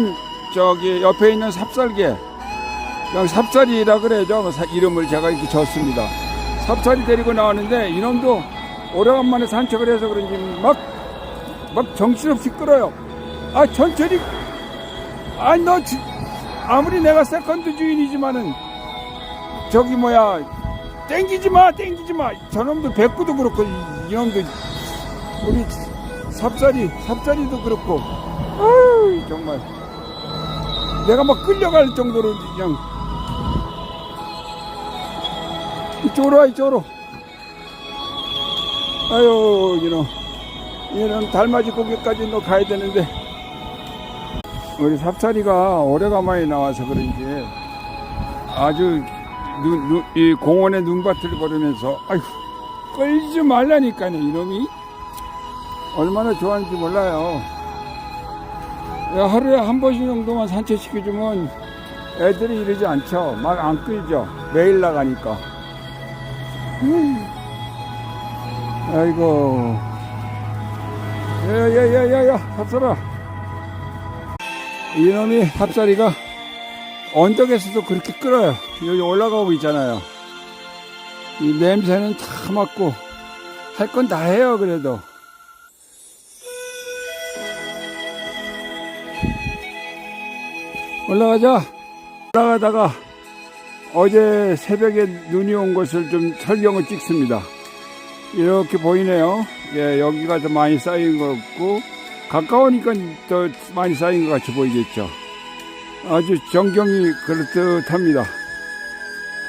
여기는 저기 옆에 있는 삽살개. 그냥 삽살이라 그래죠. 사- 이름을 제가 이렇게 줬습니다. 삽살이 데리고 나왔는데 이놈도 오래간만에 산책을 해서 그런지 막 막 정신없이 끌어요. 아 천천히. 아너 아무리 내가 세컨드 주인이지만은 저기 뭐야 땡기지 마 땡기지 마. 저놈도 백구도 그렇고 이- 이놈도 우리 삽살이 삽살이도 그렇고. 아유 정말 내가 막 끌려갈 정도로 그냥. 이쪽으로 와 이쪽으로. 아유 이놈. 이놈 달맞이 고개까지 너 가야 되는데. 우리 삽살이가 오래간만에 나와서 그런지 아주 눈, 눈, 이 공원에 눈밭을 걸으면서 아휴 끌지 말라니까요 이놈이. 얼마나 좋아하는지 몰라요. 야, 하루에 한 번씩 정도만 산책시켜주면 애들이 이러지 않죠 막 안 끌죠 매일 나가니까 음. 아이고 야 야 야 야 야 합살아 이놈이 합살이가 언덕에서도 그렇게 끌어요. 여기 올라가고 있잖아요. 이 냄새는 다 맡고 할 건 다 해요. 그래도 올라가자. 올라가다가 어제 새벽에 눈이 온 것을 좀 설경을 찍습니다. 이렇게 보이네요. 예, 여기가 좀 많이 쌓인 것 같고 가까우니까 더 많이 쌓인 것 같이 보이겠죠. 아주 정경이 그렇듯합니다.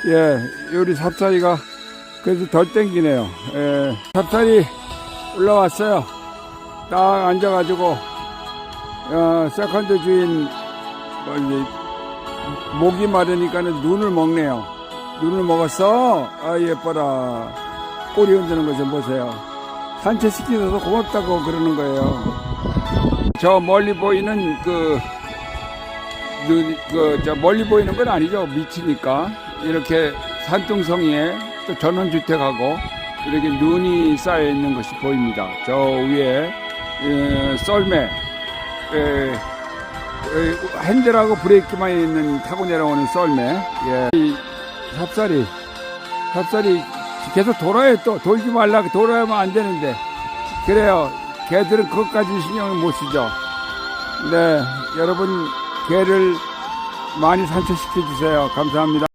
예, 요리 삽살이가 그래도 덜 땡기네요. 예, 삽살이 올라왔어요. 딱 앉아가지고, 어, 세컨드 주인, 뭐, 이제, 목이 마르니까는 눈을 먹네요. 눈을 먹었어? 아, 예뻐라. 꼬리 흔드는 거 좀 보세요. 산책시키셔서 고맙다고 그러는 거예요. 저 멀리 보이는 그, 눈, 그, 저 멀리 보이는 건 아니죠. 밑이니까. 이렇게 산둥성이에 또 전원주택하고 이렇게 눈이 쌓여 있는 것이 보입니다. 저 위에, 에, 썰매, 에, 에, 핸들하고 브레이크만 있는 타고 내려오는 썰매. 예. 이 삽살이, 삽살이 계속 돌아요 또. 돌지 말라고 돌아야면 안 되는데. 그래요. 개들은 그것까지 신경을 못 쓰죠. 네. 여러분, 개를 많이 산책시켜 주세요. 감사합니다.